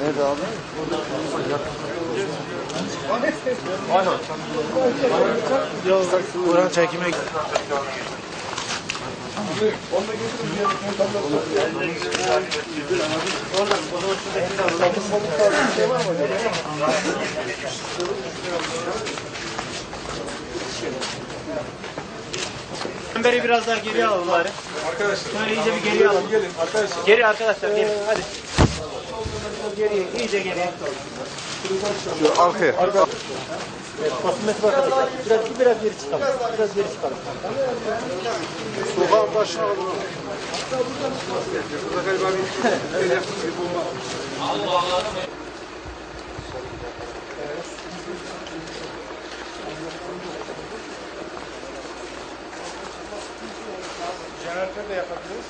Nerede abi? Buranın çekime Çemberi biraz daha geriye alalım bari. Arkadaşlar. Şöyle iyice bir geriye alalım. Gelin arkadaşlar. Geri arkadaşlar geri hadi. Geriye iyice geriye. Şu arkaya. Evet, basınması var arkadaşlar. Biraz, biraz geri çıkalım. Biraz geri çıkalım. Sokağın başına alın. Burada galiba bir el yaptık bir Jeneratör de yapabiliriz.